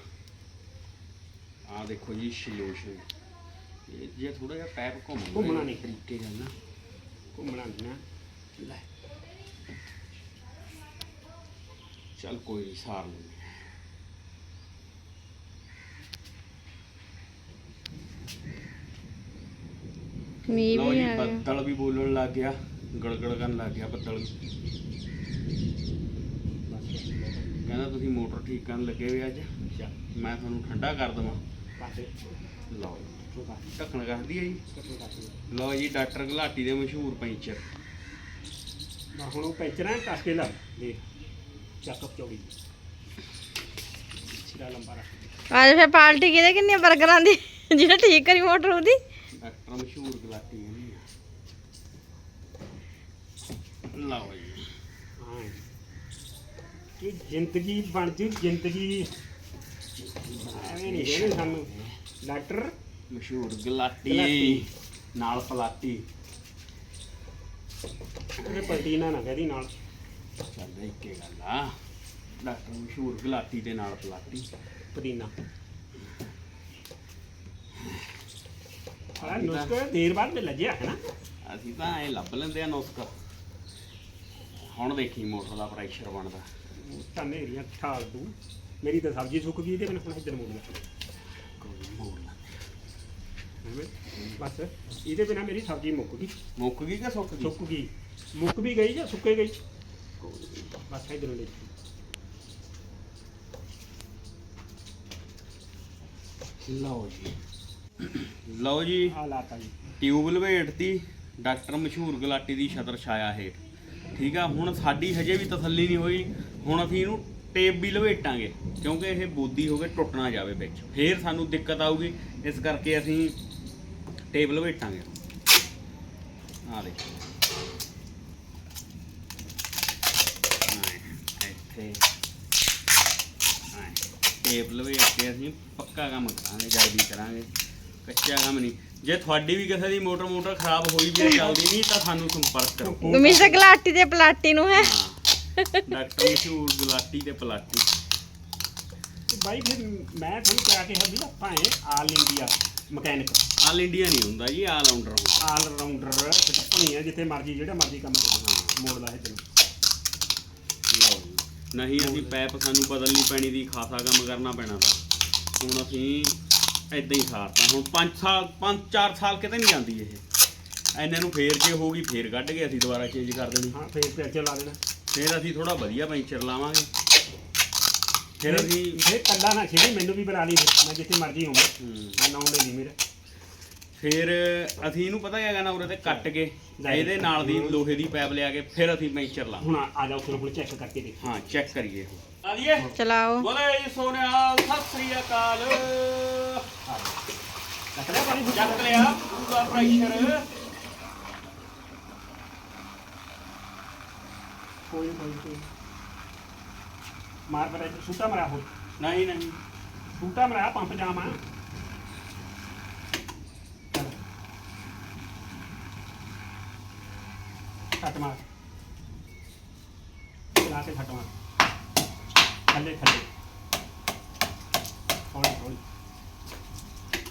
ਆ ਦੇਖੋ ਜੀ ਸਲੋਸ਼ਨ ਇਹ ਜੇ ਥੋੜਾ ਜਿਹਾ ਪੈਪ ਘੁੰਮ ਘੁੰਮਣਾ ਨਹੀਂ। ਤਰੀਕੇ ਨਾਲ ਨਾ ਘੁੰਮਣਾ ਨਹੀਂ ਨਾ ਲੈ ਚੱਲ ਕੋਈ ਨੀ, ਸਾਰ ਲੈਂਦੇ ਹਾਂ। ਮੀਂਹ ਲਓ ਵੀ ਜੀ ਆ ਗਿਆ ਬੱਦਲ ਵੀ ਬੋਲਣ ਲੱਗ ਗਿਆ ਗੜਗੜ ਕਰਨ ਲੱਗ ਗਿਆ ਬੱਦਲ। ਵੀ ਕਹਿੰਦਾ ਤੁਸੀਂ ਮੋਟਰ ਠੀਕ ਕਰਨ ਲੱਗੇ ਵੀ ਅੱਜ? ਮੈਂ ਤੁਹਾਨੂੰ ਠੰਡਾ ਕਰ ਦਵਾਂ। ਪਾਸੇ ਲਓ ਢੱਕਣ ਕਰਦੀ ਹੈ ਜੀ। ਲਓ ਜੀ ਡਾਕਟਰ ਘਲਾਟੀ ਦੇ ਮਸ਼ਹੂਰ ਪੈਂਚਰ। ਹੁਣ ਉਹ ਪੈਂਚਰਾਂ ਕੱਸ ਕੇ ਲਾ ਦੇਖ ਚੱਕਪ ਚੌੜੀ ਸਿਰਾ ਲੰਬਾ ਰੱਖ। ਅੱਜ ਫੇ ਪਾਰਟੀ ਕਿਹਦੇ ਕਿੰਨੇ 버ਗਰਾਂ ਦੀ ਜਿਹੜਾ ਠੀਕ ਕਰੀ ਮੋਟਰ ਉਹਦੀ। ਡਾਕਟਰ ਮਸ਼ਹੂਰ ਘਲਾਟੀ ਹੈ ਜੀ ਲਓ ਜੀ। ਹਾਂ ਕਿ ਜ਼ਿੰਦਗੀ ਬਣ ਜੂ ਜ਼ਿੰਦਗੀ। ਐਵੇਂ ਨਹੀਂ ਕਹਿੰਦੇ ਸਾਨੂੰ। ਡਾਕਟਰ? ਮਸ਼ਹੂਰ ਗਲਾਟੀ। ਗਲਾਟੀ। ਨਾਲ ਪਲਾਟੀ। ਇਹ ਪਲਟੀ ਨਾ ਨਾ ਕਹਦੀ ਨਾਲ। ਚੱਲ ਇੱਕੇ ਗੱਲ ਆ। ਡਾਕਟਰ ਮਸ਼ਹੂਰ ਗਲਾਟੀ ਦੇ ਨਾਲ ਪਲਾਟੀ। ਪੁਦੀਨਾ। ਆ ਨੁਸਖਾ ਦੇਰ ਬਾਅਦ ਮਿਲ ਲੱਗਿਆ ਹੈ ਨਾ? ਅਸੀਂ ਤਾਂ ਐ ਲੱਭ ਲੈਂਦੇ ਆ ਨੁਸਖਾ। ਹੁਣ ਦੇਖੀ ਮੋਟਰ ਦਾ ਪ੍ਰੈਸ਼ਰ ਬਣਦਾ। ਤਾਂ ਨੇਰੀਆਂ ਠਾਲ ਤੂੰ ਮੇਰੀ ਤਾਂ ਸਬਜ਼ੀ ਸੁੱਕ ਗਈ ਤੇ ਮੈਨੂੰ ਹੁਣ ਇੱਧਰ ਮੋੜ ਲੈ ਕੋਈ ਮੋੜ ਲਾ। ਐਵੇਂ ਬਸ ਇਹਦੇ ਬਿਨਾ ਮੇਰੀ ਸਬਜ਼ੀ ਮੁੱਕ ਗਈ। ਮੁੱਕ ਗਈ ਕਿ ਸੁੱਕ ਗਈ? ਸੁੱਕ ਗਈ। ਮੁੱਕ ਵੀ ਗਈ ਜਾਂ ਸੁੱਕੇ ਗਈ? ਬਸ ਇਧਰੋਂ ਲੈ ਲਓ ਜੀ। ਲਓ ਜੀ। ਆ ਲਾਤਾ ਜੀ। ਟਿਊਬ ਲਵੇਟਤੀ ਡਾਕਟਰ ਮਸ਼ਹੂਰ ਗਲਾਟੀ ਦੀ ਛਤਰ ਛਾਇਆ ਹੇਠ। ਠੀਕ ਆ ਹੁਣ ਸਾਡੀ ਹਜੇ ਵੀ ਤਸੱਲੀ ਨਹੀਂ ਹੋਈ। ਹੁਣ ਅਸੀਂ ਇਹਨੂੰ ਟੇਪ ਵੀ ਲਵੇਟਾਂਗੇ ਕਿਉਂਕਿ ਇਹ ਬੋਦੀ ਹੋ ਕੇ ਟੁੱਟ ਨਾ ਜਾਵੇ ਵਿੱਚ। ਫੇਰ ਸਾਨੂੰ ਦਿੱਕਤ ਆਊਗੀ ਇਸ ਕਰਕੇ ਅਸੀਂ ਟੇਪ ਲਵੇਟਾਂਗੇ ਆ ਦੇਖੋ। ਆਏਂ, ਇੱਥੇ। ਟੇਪ ਲਵੇਟ ਕੇ ਅਸੀਂ ਪੱਕਾ ਕੰਮ ਕਰਾਂਗੇ ਜਲਦੀ ਕਰਾਂਗੇ। ਕੱਚਾ ਕੰਮ ਨਹੀਂ। ਜੇ ਤੁਹਾਡੀ ਵੀ ਕਿਸੇ ਦੀ ਮੋਟਰ ਮੋਟਰ ਖਰਾਬ ਹੋਈ ਵੀ ਹੈ, ਚੱਲਦੀ ਨਹੀਂ ਤਾਂ ਸਾਨੂੰ ਸੰਪਰਕ ਕਰੋ। ਮਿਸਟਰ ਗਲਾਟੀ ਤੇ ਪਲਾਟੀ ਨੂੰ ਹੈ। ਹਾਂ। ਡਾਕਟਰ ਮਸ਼ਹੂਰ ਗੁਲਾਟੀ ਤੇ ਪਲਾਟੀ। ਤੇ ਬਾਈ ਫਿਰ ਮੈਂ ਤੁਹਾਨੂੰ ਕਿਹਾ ਕਿ ਹੱਦੀ ਆਪਾਂ ਹੈ all India mechanic all India ਨਹੀਂ ਹੁੰਦਾ ਜੀ ਆਲ ਰਾਉਂਡਰ ਹੁੰਦਾ। ਆਲ ਰਾਉਂਡਰ ਟੱਪਣੀ ਹੈ ਜਿੱਥੇ ਮਰਜ਼ੀ ਜਿਹੜਾ ਮਰਜ਼ੀ ਕੰਮ ਕਰੋ। ਮੋੜਦਾ ਹੈ ਤੈਨੂੰ। ਲਓ ਜੀ। ਨਹੀਂ ਅਸੀਂ ਪੈਪ ਸਾਨੂੰ ਬਦਲਣੀ ਪੈਣੀ ਦੀ ਖਾਸਾ ਕੰਮ ਕਰਨਾ ਪੈਣਾ ਤਾਂ ਹੁਣ ਅਸੀਂ ਇਦਾਂ ਹੀ ਸਾਰਤਾ। ਹੁਣ 5 ਸਾਲ 5-4 ਸਾਲ ਕਿਤੇ ਨਹੀਂ ਜਾਂਦੀ ਇਹ। ਐਨੇ ਨੂੰ ਫੇਰ ਜੇ ਹੋਊਗੀ ਫੇਰ ਕੱਢ ਕੇ ਅਸੀਂ ਦੁਬਾਰਾ ਚੇਂਜ ਕਰ ਦੇਣੀ। ਹਾਂ ਫੇਰ ਫੇਰ ਚਲਾ ਦੇਣਾ। ਫੇਰ ਅਸੀਂ ਥੋੜਾ ਵਧੀਆ ਪੈਂਚਰ ਲਾਵਾਂਗੇ। ਫਿਰ ਅਸੀਂ ਫੇਰ ਕੱਲਾ ਨਾ ਛੇੜੀ ਮੈਨੂੰ ਵੀ ਬਣਾ ਲਈ ਮੈਂ ਜਿੱਥੇ ਮਰਜ਼ੀ ਹੋਵਾਂ। ਹੂੰ, ਮੈਂ ਨਾਉਂਦੇ ਨਹੀਂ ਮੇਰੇ। ਫਿਰ ਅਸੀਂ ਇਹਨੂੰ ਪਤਾ ਹੈਗਾ ਨਾ ਉਰੇ ਤੇ ਕੱਟ ਕੇ ਲੈ। ਇਹਦੇ ਨਾਲ ਦੀ ਲੋਹੇ ਦੀ ਪਾਈਪ ਲਿਆ ਕੇ ਫਿਰ ਅਸੀਂ ਪੈਂਚਰ ਲਾ ਹੁਣ ਆ- ਆ ਜਾਓ ਫਿਰ ਹੁਣ ਚੈੱਕ ਕਰਕੇ ਦੇਖ। ਹਾਂ ਚੈੱਕ ਕਰੀਏ। ਉਹ ਆ ਜੀਏ ਚਲਾਓ। ਬੋਲੇ ਜੀ ਸੋਨਿਆ ਸਤਿ ਸ੍ਰੀ ਅਕਾਲ। ਲੱਗ ਰਿਹਾ ਪਾਣੀ ਚੱਕ ਲਿਆ। ਪੂਰਾ ਪ੍ਰੈਸ਼ਰ ਕੋਈ ਕੋਈ। ਮਾਰ ਬਰੇ ਸੂਟਾ ਮਰਾ ਹੋ ਨਹੀਂ ਨਹੀਂ। ਸੂਟਾ ਮਰਾ ਪੰਪ ਜਾਮ ਆ। ਚੱਲ। ਛੱਟ ਮਾਰ। ਚਲਾ ਕੇ ਛੱਟ ਮਾਰ ਥੱਲੇ ਥੱਲੇ ਹੌਲੀ ਹੌਲੀ।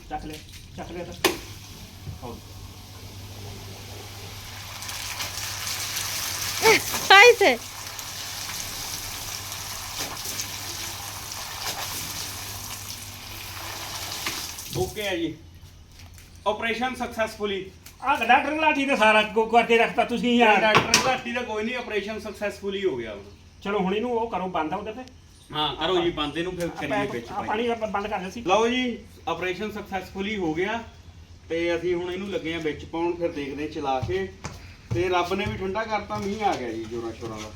ਚੱਕ ਲੈ ਚੱਕ ਲੈ ਤਾਂ। ਹੌਲੀ। ऐसे ਓਕੇ ਹੈ ਜੀ। ਆਪਰੇਸ਼ਨ ਸਕਸੈਸਫੁਲੀ ਆ ਡਾਕਟਰ ਲਾਠੀ ਤੇ ਸਾਰਾ ਕੋ ਕਰਕੇ ਰੱਖਤਾ ਤੁਸੀਂ ਯਾਰ। ਡਾਕਟਰ ਘਾਟੀ ਦਾ ਕੋਈ ਨਹੀਂ ਆਪਰੇਸ਼ਨ ਸਕਸੈਸਫੁਲੀ ਹੋ ਗਿਆ ਹੁਣ। ਚਲੋ ਹੁਣ ਇਹਨੂੰ ਉਹ ਕਰੋ ਬੰਦ ਆ ਉਹਦੇ ਤੇ। ਹਾਂ ਕਰੋ ਜੀ ਬੰਦੇ ਨੂੰ ਫਿਰ ਕਰੀਏ ਵਿੱਚ ਆ ਭਾਈ ਪਾਣੀ ਆਪਾਂ ਬੰਦ ਕਰ ਲਿਆ ਸੀ ਲਓ ਜੀ ਆਪਰੇਸ਼ਨ ਸਕਸੈਸਫੁਲੀ ਹੋ ਗਿਆ ਤੇ ਅਸੀਂ ਹੁਣ ਇਹਨੂੰ ਲੱਗੇ ਆ ਵਿੱਚ ਪਾਉਣ ਫਿਰ ਦੇਖਦੇ ਹਾਂ ਚਲਾ ਕੇ ਤੇ ਰੱਬ ਨੇ ਵੀ ਠੰਡਾ ਕਰਤਾ ਮੀਂਹ ਆ ਗਿਆ ਜੀ ਜੋਰਾਂ ਸ਼ੋਰਾਂ ਦਾ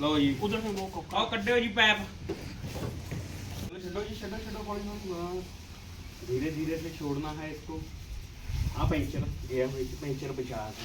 ਲਓ ਜੀ ਉਧਰ से वो को ਆਹ ਕੱਢਿਓ ਜੀ ਪੈਪ ਛੱਡੋ ਜੀ ਛੱਡੋ ਛੱਡੋ ਕੋਲੀ ਨੂੰ ਧੀਰੇ ਧੀਰੇ से छोड़ना है इसको ਆ ਪੈਂਚਰ ਗਿਆ ਹੋਈ ਸੀ ਪੈਂਚਰ ਬਚਾ ਕੇ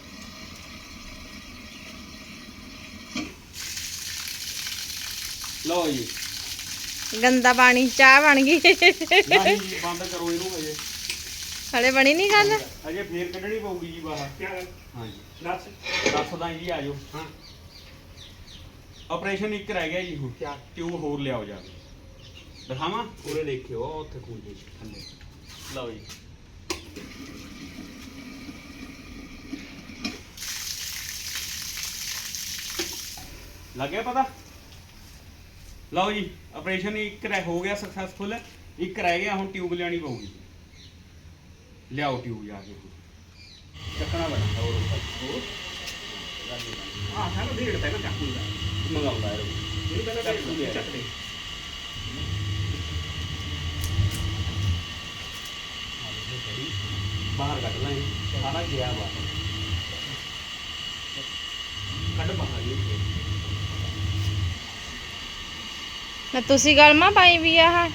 ਗੰਦਾ ਪਾਣੀ ਚਾਹ ਬਣ ਗਈ। ਹਲੇ ਬਣੀ ਨਹੀਂ ਗੱਲ? ਅਜੇ ਫੇਰ ਕੱਢਣੀ ਪਊਗੀ ਜੀ ਬਾਹਰ। ਹਾਂ ਜੀ ਦੱਸ। ਦੱਸਦਾ ਜੀ ਆਜੋ। ਹਾਂ। ਆਪਰੇਸ਼ਨ ਇੱਕ ਰਹਿ ਗਿਆ ਜੀ। ਹੁਣ ਕਿਆ? ਟਿਊਬ ਹੋਰ ਲਿਆਓ ਜਾ ਕੇ। ਦਿਖਾਵਾਂ? ਉਰੇ ਦੇਖਿਓ ਆਹ ਉੱਥੇ ਕੂਲੀ ਥੱਲੇ। ਲਓ ਜੀ। ਲੱਗਿਆ ਪਤਾ? ਲਓ ਜੀ ਆਪਰੇਸ਼ਨ ਇੱਕ ਰਹਿ ਹੋ ਗਿਆ ਸਕਸੈਸਫੁਲ ਇੱਕ ਰਹਿ ਗਿਆ ਹੁਣ ਟਿਊਬ ਲੈਣੀ ਪਊਗੀ। ਲਿਆਓ ਟਿਊਬ ਜਾ ਕੇ। ਚੱਕਣਾ ਬਾਹਰ ਕੱਢ ਲੈ ਸਾਰਾ ਗਿਆ ਬਾਹਰ। ਕੱਢ ਬਾਹਰ ਇਹ ਨਾ ਤੁਸੀਂ ਗਲਮਾ ਪਾਈ ਵੀ ਆ ਹਾਂ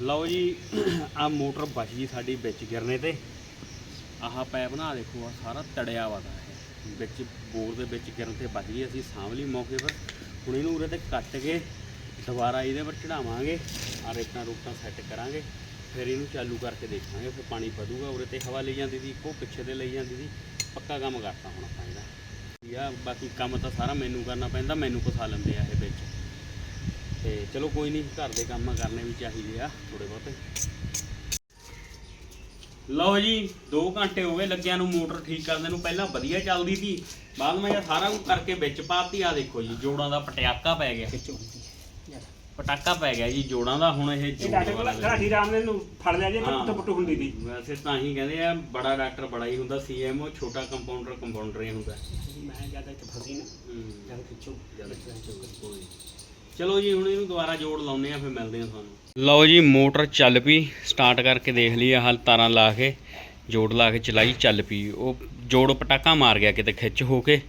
ਲਓ ਜੀ ਆ ਮੋਟਰ ਬਚ ਗਈ ਸਾਡੀ ਵਿੱਚ ਗਿਰਨੇ ਤੇ। ਆਹ ਪੈਪ ਨਾ ਦੇਖੋ ਆ ਸਾਰਾ ਤੜਿਆ ਵਾ ਦਾ ਇਹ। ਵਿੱਚ ਬੋਰ ਦੇ ਵਿੱਚ ਗਿਰਨ ਤੇ ਬਚ ਗਈ ਅਸੀਂ ਸਾਂਭ ਲਈ ਮੌਕੇ ਪਰ। ਹੁਣ ਇਹਨੂੰ ਉਰੇ ਤੇ ਕੱਟ ਕੇ ਦੁਬਾਰਾ ਇਹਦੇ ਪਰ ਚੜਾਵਾਂਗੇ ਆ ਰੇਟਾਂ ਰੂਟਾਂ ਸੈੱਟ ਕਰਾਂਗੇ। ਫਿਰ ਇਹਨੂੰ ਚਾਲੂ ਕਰਕੇ ਦੇਖਾਂਗੇ, ਫਿਰ ਪਾਣੀ ਵਧੂਗਾ, ਉਰੇ ਤੇ ਹਵਾ ਲਈ ਜਾਂਦੀ ਸੀ, ਇੱਕੋ ਪਿੱਛੇ ਤੇ ਲਈ ਜਾਂਦੀ ਸੀ। ਪੱਕਾ ਕੰਮ ਕਰਤਾ ਹੁਣ ਆਪਾਂ ਇਹਦਾ। ਯਾ ਬਾਕੀ ਕੰਮ ਤਾਂ ਸਾਰਾ ਮੈਨੂੰ ਕਰਨਾ ਪੈਂਦਾ, ਮੈਨੂੰ ਫਸਾ ਲੈਂਦੇ ਆ ਇਹ ਵਿੱਚ। ਤੇ ਚਲੋ ਕੋਈ ਨਹੀਂ, ਘਰ ਦੇ ਕੰਮ ਕਰਨੇ ਵੀ ਚਾਹੀਦੇ ਆ ਥੋੜੇ ਬਹੁਤੇ। ਲਓ ਜੀ 2 ਘੰਟੇ ਹੋ ਗਏ ਲੱਗਿਆਂ ਨੂੰ ਮੋਟਰ ਠੀਕ ਕਰਦੇ ਨੂੰ ਪਹਿਲਾਂ ਵਧੀਆ ਚੱਲਦੀ ਸੀ। ਬਾਅਦ ਮੈਂ ਸਾਰਾ ਕੁਝ ਕਰਕੇ ਵਿੱਚ ਪਾਤੀ ਆ ਦੇਖੋ ਜੀ ਜੋੜਾਂ ਦਾ ਪਟਿਆਕਾ ਪੈ ਗਿਆ। ਪਟਾਕਾ ਪੈ ਗਿਆ ਜੀ ਜੋੜਾਂ ਦਾ ਹੁਣ ਇਹ ਇਹ ਡਾਕਟਰ ਕੋਲ ਰਾਮ ਨੇ ਨੂੰ ਫੜ ਲਿਆ ਜੇ ਪੱਟ ਪੱਟ ਹੁੰਦੀ ਸੀ। ਵੈਸੇ ਤਾਂ ਹੀ ਕਹਿੰਦੇ ਆ ਬੜਾ ਡਾਕਟਰ ਬੜਾ ਹੀ ਹੁੰਦਾ ਸੀਐਮਓ ਛੋਟਾ ਕੰਪਾਊਂਡਰ ਕੰਪਾਊਂਡਰ ਚਲੋ ਜੀ, ਹੁਣ ਇਹਨੂੰ ਦੁਬਾਰਾ ਜੋੜ ਲਾਉਨੇ ਆ ਫਿਰ ਮਿਲਦੇ ਆ ਤੁਹਾਨੂੰ। ਲਓ ਜੀ, ਮੋਟਰ ਚੱਲ ਪਈ। ਸਟਾਰਟ ਕਰਕੇ ਦੇਖ ਲਈ ਆ ਹਲ ਤਾਰਾਂ ਲਾ ਕੇ, ਜੋੜ ਲਾ ਕੇ ਚਲਾਈ, ਚੱਲ ਪਈ। ਉਹ ਜੋੜ ਪਟਾਕਾ ਮਾਰ ਗਿਆ ਕਿਤੇ ਖਿੱਚ ਹੋ ਕੇ।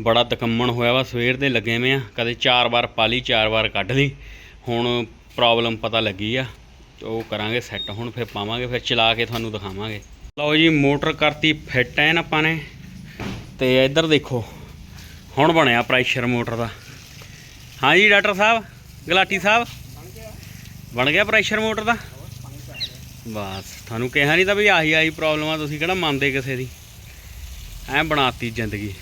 ਬੜਾ ਤਕੰਮਣ ਹੋਇਆ ਵਾ, ਸਵੇਰ ਦੇ ਲੱਗੇ ਮੈਂ ਆ। ਕਦੇ ਚਾਰ ਵਾਰ ਪਾ ਲਈ ਚਾਰ ਵਾਰ ਕੱਢ ਲਈ। ਹੁਣ ਪ੍ਰੋਬਲਮ ਪਤਾ ਲੱਗੀ ਆ। ਉਹ ਕਰਾਂਗੇ ਸੈੱਟ ਹੁਣ ਫਿਰ ਪਾਵਾਂਗੇ, ਫਿਰ ਚਲਾ ਕੇ ਤੁਹਾਨੂੰ ਦਿਖਾਵਾਂਗੇ। ਲਓ ਜੀ, ਮੋਟਰ ਕਰਤੀ ਫਿੱਟ ਐਨ ਆਪਾਂ ਨੇ। ਤੇ ਇੱਧਰ ਦੇਖੋ, ਹੁਣ ਬਣਿਆ ਪ੍ਰੈਸ਼ਰ ਮੋਟਰ ਦਾ। ਹਾਂਜੀ ਡਾਕਟਰ ਸਾਹਿਬ, ਗਲਾਟੀ ਸਾਹਿਬ। ਬਣ ਗਿਆ ਪ੍ਰੈਸ਼ਰ ਮੋਟਰ ਦਾ? ਬਸ, ਤੁਹਾਨੂੰ ਕਿਹਾ ਨਹੀਂ ਤਾਂ ਵੀ ਆਹੀ ਆਹੀ ਪ੍ਰੋਬਲਮ ਆ, ਤੁਸੀਂ ਕਿਹੜਾ ਮੰਨਦੇ ਕਿਸੇ ਦੀ? ਐ ਬਣਾਤੀ ਜ਼ਿੰਦਗੀ।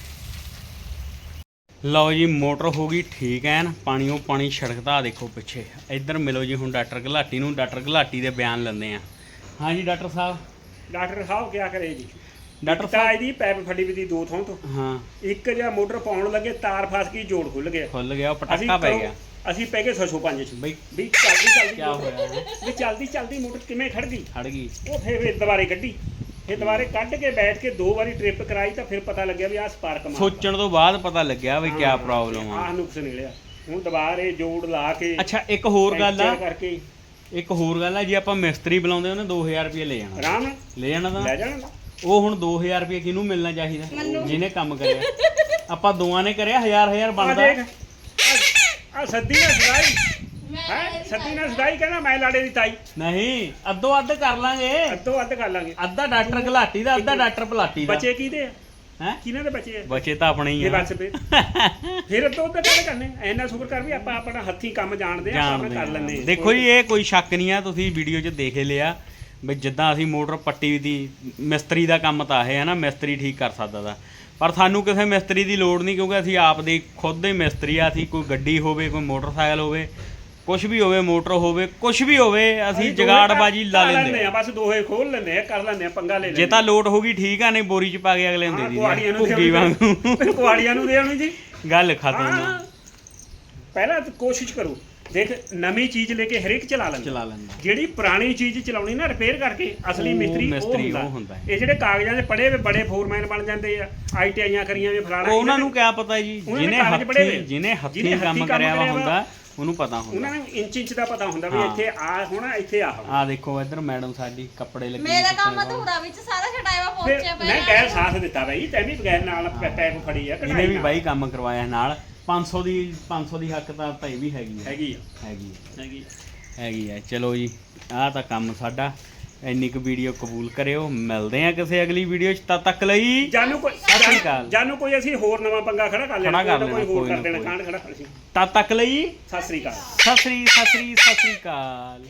ਲਓ ਜੀ ਮੋਟਰ ਹੋ ਗਈ ਠੀਕ ਐਨ ਪਾਣੀ ਉਹ ਪਾਣੀ ਛੜਕਦਾ ਦੇਖੋ ਪਿੱਛੇ। ਇੱਧਰ ਮਿਲੋ ਜੀ ਹੁਣ ਡਾਕਟਰ ਗਲਾਟੀ ਨੂੰ, ਡਾਕਟਰ ਗਲਾਟੀ ਦੇ ਬਿਆਨ ਲੈਂਦੇ ਆ। ਹਾਂਜੀ ਡਾਕਟਰ ਸਾਹਿਬ। ਡਾਕਟਰ ਸਾਹਿਬ, ਕਿਆ ਕਰੇ ਜੀ? ਡਾਕਟਰ ਤਾਂ ਇਹਦੀ ਪੈਪ ਫੜੀ ਵੀ ਦੀ ਦੋ ਥਾਂ ਤੋਂ। ਹਾਂ। ਇੱਕ ਜਿਹਾ ਮੋਟਰ ਪਾਉਣ ਲੱਗੇ ਤਾਰ ਫਸ ਗਈ ਜੋੜ ਖੁੱਲ ਗਿਆ। ਖੁੱਲ ਗਿਆ ਉਹ ਪਟਾਕਾ ਪੈ ਗਿਆ। ਅਸੀਂ ਪੈ ਗਏ 605 ਚ ਬਈ ਵੀ ਚੱਲਦੀ ਚੱਲਦੀ। ਕਿਆ ਹੋਇਆ? ਵੀ ਚੱਲਦੀ ਚੱਲਦੀ ਮੋਟਰ ਕਿਵੇਂ ਖੜ ਗਈ? ਖੜ ਗਈ। ਉਹ ਫਿਰ ਫਿਰ ਦੁਬਾਰੇ ਕੱਢੀ। ਫਿਰ ਦੁਬਾਰੇ ਕੱਢ ਕੇ ਬੈਠ ਕੇ ਦੋ ਵਾਰੀ ਟ੍ਰਿਪ ਕਰਾਈ ਤਾਂ ਫਿਰ ਪਤਾ ਲੱਗਿਆ ਵੀ ਆਹ ਸਪਾਰਕ ਮਾਰ ਸੋਚਣ ਤੋਂ ਬਾਅਦ ਪਤਾ ਲੱਗਿਆ ਵੀ ਕੀ ਪ੍ਰੋਬਲਮ ਆ। ਆਹ ਨੁਕਸ ਨਿਕਲਿਆ। ਹੁਣ ਦੁਬਾਰੇ ਜੋੜ ਲਾ ਕੇ ਅੱਛਾ ਇੱਕ ਹੋਰ ਗੱਲ ਆ। ਕਰਕੇ। ਇੱਕ ਹੋਰ ਗੱਲ ਆ ਜੇ ਆਪਾਂ ਮਿਸਤਰੀ ਬੁਲਾਉਂਦੇ ਉਹਨੇ 2000 ਰੁਪਏ ਲੈ ਜਾਣਾ। ਆਰਾਮ ਲੈ ਜਾਣਾ ਤਾਂ। ਲੈ ਜਾਣਾ ਉਹ ਹੁਣ 2000 ਰੁਪਏ ਕਿਹਨੂੰ ਮਿਲਣਾ ਚਾਹੀਦਾ? ਜਿਹਨੇ ਕੰਮ ਕਰਿਆ। ਆਪਾਂ ਦੋਵਾਂ ਨੇ ਕਰਿਆ ਹਜ਼ਾਰ ਹਜ਼ਾਰ ਆ ਬਣਦਾ। ਦੇਖ। ਆ ਸੱਦੀ ਨਾ ਸਦਾਈ। ਹੈ? ਸੱਦੀ ਨਾ ਸਦਾਈ ਕਹਿੰਦਾ ਮੈਂ ਲਾੜੇ ਦੀ ਤਾਈ। ਨਹੀਂ ਅੱਧੋ ਅੱਧ ਕਰ ਲਾਂਗੇ। ਅੱਧੋ ਅੱਧ ਕਰ ਲਾਂਗੇ। ਅੱਧਾ ਡਾਕਟਰ ਘਲਾਟੀ ਦਾ ਅੱਧਾ ਡਾਕਟਰ ਪਲਾਟੀ ਦਾ। ਬੱਚੇ ਕਿਹਦੇ ਆ? ਹੈ? ਕਿਹਨਾਂ ਦੇ ਬੱਚੇ ਆ? ਬੱਚੇ ਤਾਂ ਆਪਣੇ ਹੀ ਆ। ਬਸ ਫਿਰ। ਫਿਰ ਅੱਧੋ ਅੱਧ ਕਾਹਦੇ ਕਰਨੇ ਐਨਾ ਸ਼ੁਕਰ ਕਰ ਵੀ ਆਪਾਂ ਆਪਣਾ ਹੱਥੀਂ ਕੰਮ ਜਾਣਦੇ ਆ ਆਪਾਂ ਕਰ ਲੈਂਦੇ। ਦੇਖੋ ਜੀ ਇਹ ਕੋਈ ਸ਼ੱਕ ਨਹੀਂ ਆ ਤੁਸੀਂ ਵੀਡੀਓ 'ਚ ਦੇਖ ਹੀ ਲਿਆ। ਵੀ ਜਿੱਦਾਂ ਅਸੀਂ ਮੋਟਰ ਪੱਟੀ ਦੀ ਮਿਸਤਰੀ ਦਾ ਕੰਮ ਤਾਂ ਇਹ ਹੈ ਨਾ ਮਿਸਤਰੀ ਠੀਕ ਕਰ ਸਕਦਾ ਦਾ ਪਰ ਸਾਨੂੰ ਕਿਸੇ ਮਿਸਤਰੀ ਦੀ ਲੋੜ ਨਹੀਂ ਕਿਉਂਕਿ ਅਸੀਂ ਆਪ ਦੇ ਖੁਦ ਦੇ ਮਿਸਤਰੀ ਆ ਅਸੀਂ ਕੋਈ ਗੱਡੀ ਹੋਵੇ ਕੋਈ ਮੋਟਰਸਾਈਕਲ ਹੋਵੇ ਕੁਝ ਵੀ ਹੋਵੇ ਮੋਟਰ ਹੋਵੇ ਕੁਝ ਵੀ ਹੋਵੇ ਅਸੀਂ ਜਗਾੜਬਾਜੀ ਲਾ ਲੈਂਦੇ ਆ। ਬਸ ਦੋਹੇ ਖੋਲ ਲੈਂਦੇ ਆ ਕਰ ਲੈਂਦੇ ਆ ਪੰਗਾ ਲੈ ਲੈਂਦੇ ਜੇ ਤਾਂ ਹੋ ਗਈ ਠੀਕ ਆ ਨਹੀਂ ਬੋਰੀ 'ਚ ਪਾ ਕੇ ਅਗਲੇ ਨੂੰ ਦੇ ਕੁਆੜੀਆਂ ਨੂੰ ਭੁੱਗੀ ਵਾਂਗੂ। ਦੇ ਕੁਆੜੀਆਂ ਨੂੰ ਦੇ ਆਉਣੀ ਜੀ। ਗੱਲ ਖਤਮ ਪਹਿਲਾਂ ਤਾਂ ਕੋਸ਼ਿਸ਼ ਕਰੋ। ਦੇਖ ਨਵੀਂ ਚੀਜ਼ ਲੈ ਕੇ ਹਰੇਕ ਚਲਾ ਲੈਂਦਾ। ਚਲਾ ਲੈਂਦਾ। ਜਿਹੜੀ ਪੁਰਾਣੀ ਚੀਜ਼ ਚਲਾਉਣੀ ਨਾ ਰਿਪੇਅਰ ਕਰਕੇ ਅਸਲੀ ਮਿਸਤਰੀ ਉਹ ਹੁੰਦਾ। ਇਹ ਜਿਹੜੇ ਕਾਗਜ਼ਾਂ 'ਚ ਪੜੇ ਵੇ ਬੜੇ ਫੋਰਮੈਨ ਬਣ ਜਾਂਦੇ ਆ ਆਈਟੀਆਈਆਂ ਕਰੀਆਂ ਵੀ ਫਲਾਣਾ ਉਹਨਾਂ ਨੂੰ ਕਿਆ ਪਤਾ ਜੀ ਜਿਹਨੇ ਹੱਥੀਂ। ਜਿਹਨੇ ਹੱਥੀਂ ਕੰਮ ਕਰਿਆ ਵਾ ਹੁੰਦਾ ਉਹਨੂੰ ਪਤਾ ਹੁੰਦਾ। ਉਹਨਾਂ ਨੂੰ ਇੰਚ ਇੰਚ ਦਾ ਪਤਾ ਹੁੰਦਾ ਵੀ। ਇੱਥੇ ਆ ਹੋਣਾ ਇੱਥੇ ਆ। ਹੋਣਾ ਆ ਦੇਖੋ ਇੱਧਰ ਮੈਡਮ ਸਾਡੀ ਕੱਪੜੇ ਲੱਗੇ ਮੇਰਾ ਕੰਮ ਅਧੂਰਾ ਵਿੱਚ ਸਾਰਾ ਛਡਾਇਆ ਵਾ ਫਿਰ ਪਹੁੰਚੇ ਮੈਂ ਗੈਰ ਸਾਥ ਦਿੱਤਾ ਬਈ ਤੈਂ ਵੀ ਬਗੈਰ ਨਾਲ ਪੈਪ ਫੜੀ ਆ ਇਹਨੇ ਵੀ। ਬਾਈ ਕੰਮ ਕਰਵਾਇਆ ਨਾਲ। 500 ਦੀ 500 ਦੀ ਹੱਕਦਾਰ ਤਾਂ ਇਹ ਵੀ ਹੈਗੀ ਹੈ ਹੈਗੀ ਆ। ਹੈਗੀ ਹੈ, ਹੈਗੀ ਹੈਗੀ ਹੈ ਚਲੋ ਜੀ ਆਹ ਤਾਂ ਕੰਮ ਸਾਡਾ। ਇੰਨੀ ਕੁ ਵੀਡੀਓ ਕਬੂਲ ਕਰਿਓ। ਮਿਲਦੇ ਆ ਕਿਸੇ ਅਗਲੀ ਵੀਡੀਓ 'ਚ। ਤਦ ਤੱਕ ਲਈ ਜਾਨੂੰ ਕੋਈ ਸਤਿ ਸ਼੍ਰੀ ਅਕਾਲ। ਜਾਨੂੰ ਕੋਈ ਅਸੀਂ ਹੋਰ ਨਵਾਂ ਪੰਗਾ ਖੜਾ ਕਰ ਲੈਣਾ। ਖੜਾ ਕਰ ਕੋਈ ਨਾ ਕੋਈ ਲੈਣਾ, ਹੋਰ ਕੋਈ ਕਰ ਨਾ ਦੇਣਾ ਕੋਈ। ਕਾਂਡ ਖੜਾ ਅਸੀਂ ਤਦ ਤੱਕ ਲਈ ਸਤਿ ਸ੍ਰੀ ਅਕਾਲ। ਸਤਿ ਸ੍ਰੀ ਸਤਿ ਸ੍ਰੀ ਸਤਿ ਸ੍ਰੀ ਅਕਾਲ।